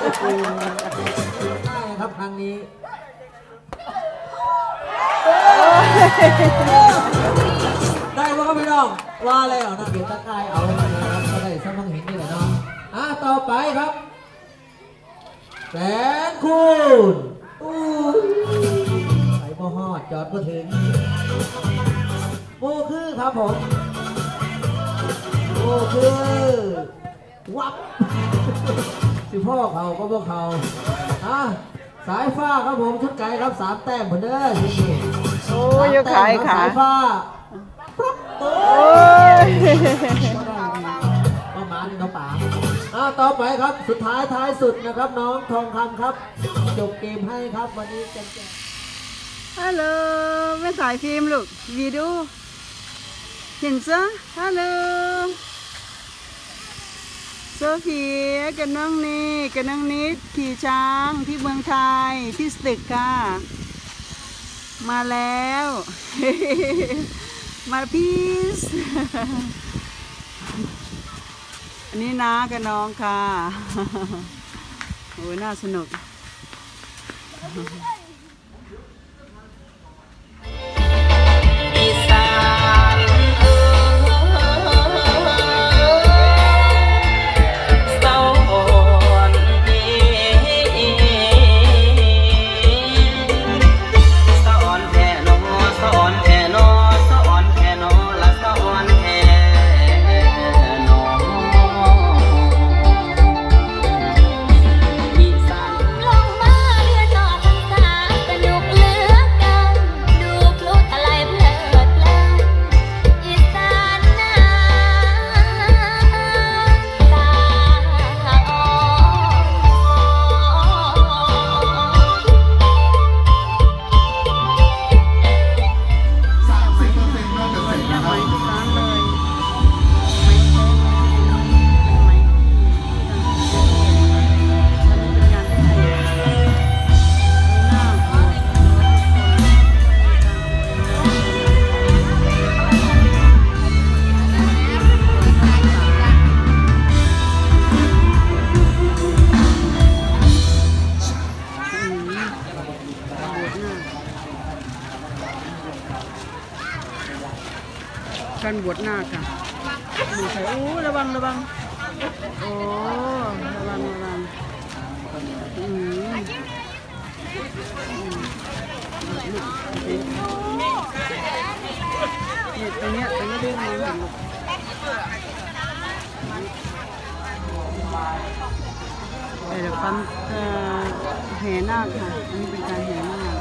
ได้ครับครั้งนี้ได้ว่าก็ไม่ต้องว่าแล้วนะเดี๋ยวตะกายเอานะครับก็ได้สมองเห็นนี่แหละเนาะอะต่อไปครับแสนคูณอู้ไปบ่ฮอดจอดบ่ถึงโอ้คือครับผมโอ้คือวับ สิพ่อเขาก็พวกเขาอะสายฟ้าครับผมชุดไก่ครับสามแต้มเหมือนเดิมโอ้ยยกขายขาสายฟ้าปั๊บโอ้โอ้ยประมาณนี้เนาะป๋าอ่าต่อไปครับสุดท้ายท้ายสุดนะครับน้องทองคำครับ จบเกมให้ครับวันนี้จะแจกฮัลโหลแม่สายฟิล์มลูกวีดูเห็นซะฮัลโหล โซเฟียกับน้องนี่กับน้องนิดขี่ช้างที่เมืองไทยที่สตึกค่ะ มาแล้ว มาพีสอันนี้น้ากับน้องค่ะ โอ้ยน่าสนุก การบวชหน้าค่ะดูใส่โอ้ระวังระวังโอ้ระวังระวังอืมนี่ตรงเนี้ยตรงนี้เรื่องมันเห็นลูกเดี๋ยวปั๊มเอ่อแห่นาคค่ะอันนี้เป็นการแห่นาค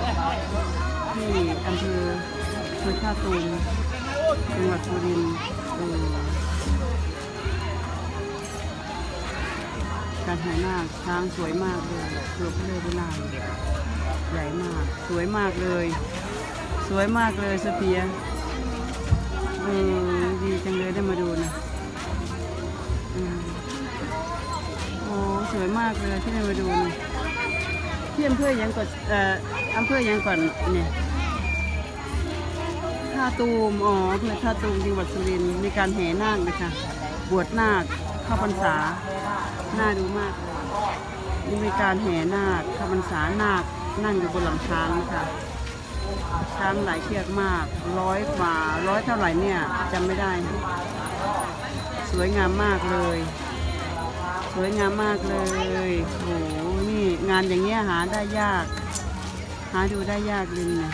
ที่อำเภอเมืองท่าตูม จังหวัดสุรินทร์เออการแห่นาคช้างสวยมากเลยเกือบเลยเวลาใหญ่มาก สวยมากเลย สวยมากเลยสเปียเออดีจังเลยได้มาดูนะอืมโอ้สวยมากเลยที่ได้มาดูนะที่อำเภอยังก่อนเอ่ออำเภอยังก่อนเนี่ย ท่าตูม อ๋ออำเภอท่าตูมจังหวัดสุรินทร์มีการแห่นาคนะคะ บวชนาคเข้าพรรษา น่าดูมากเลยนี่มีการแห่นาคเข้าพรรษานาคนั่งอยู่บนหลังช้างนะคะช้างหลายเชือกมาก ร้อยกว่าร้อยเท่าไหร่เนี่ยจำไม่ได้ สวยงามมากเลย สวยงามมากเลยโอ้โหนี่งานอย่างเงี้ยหาได้ยาก หาดูได้ยากเลยเนี่ย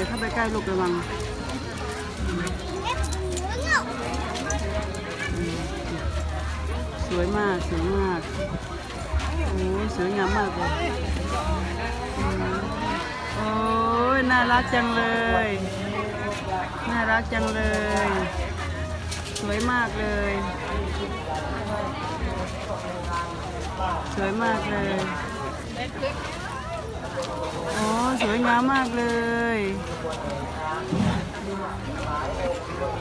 ดี๋ยวเข้าไปใกล้ลูกระวังสวยมากสวยมากโอ้ยสวยงามมากเลยโอ้ยน่ารักจังเลย น่ารักจังเลย สวยมากเลย สวยมากเลย โอ้สวยงามมากเลย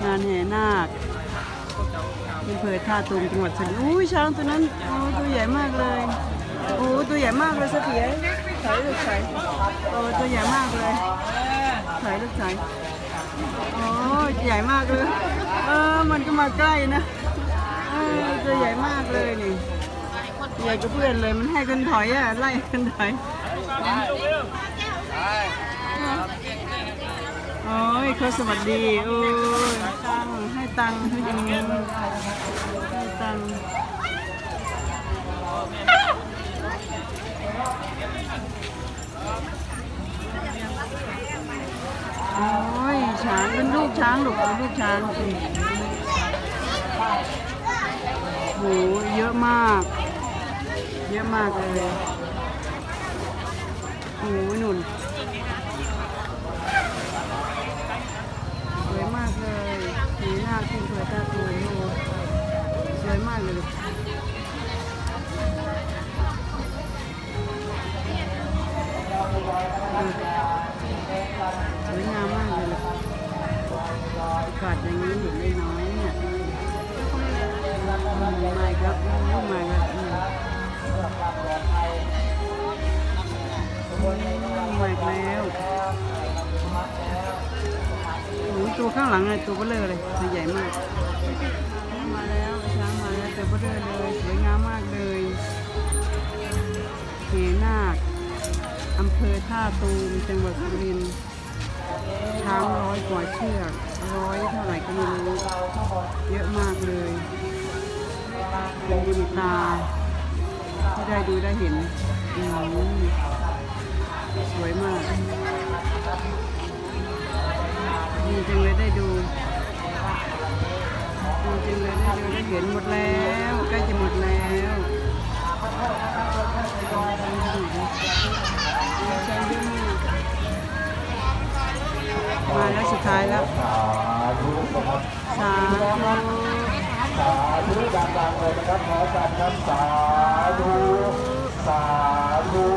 งานแห่นาคอำเภอท่าตูมจังหวัดสุรินทร์อุ้ยช้างตัวนั้นโอ้ตัวใหญ่มากเลย โอ้ตัวใหญ่มากเลยเสถียรถอยลูกถอยโอ้ตัวใหญ่มากเลยถอยลูกถอยโอ้ใหญ่มากเลย เออ มันก็มาใกล้นะ เอตัวใหญ่มากเลยนี่ ใหญ่กว่าเพื่อนเลยมันให้กันถอยอะไล่กันถอยโอ้ยเขาสวัสดีโอ้ยตังค์ให้ตังค์ให้ตังค์ให้ตังค์โอ้ยช้างเป็นลูกช้างลูกเป็นลูกช้างสิโหเยอะมาก เยอะมากเลยโอ้ยหนุ่นางหลังเลยตัวเบลอเลยตัวใหญ่มาก มาแล้วช้างมาแล้วตัวเบลอเลยสวยงามมากเลยเหนาคอำเภอท่าตูมจังหวัดสุรินทร์ช้างร้อยกว่าเชือกร้อยเท่าไหร่ก็ไม่รู้เยอะมากเลยเป็นบุญตาที่ได้ดูได้เห็นอืมสวยมาก ดีจังเลยได้ดูดีจังเลยได้ดูได้เห็นหมดแล้วใกล้จะหมดแล้วมาแล้วสุดท้ายแล้วสาธุสาธุดังๆเลยนะครับขอจัดครับสาธุสาธุ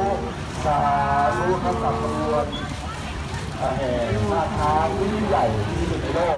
สาธุครับกับขบวน แห่ท่าทางที่ใหญ่ที่สุดในโลก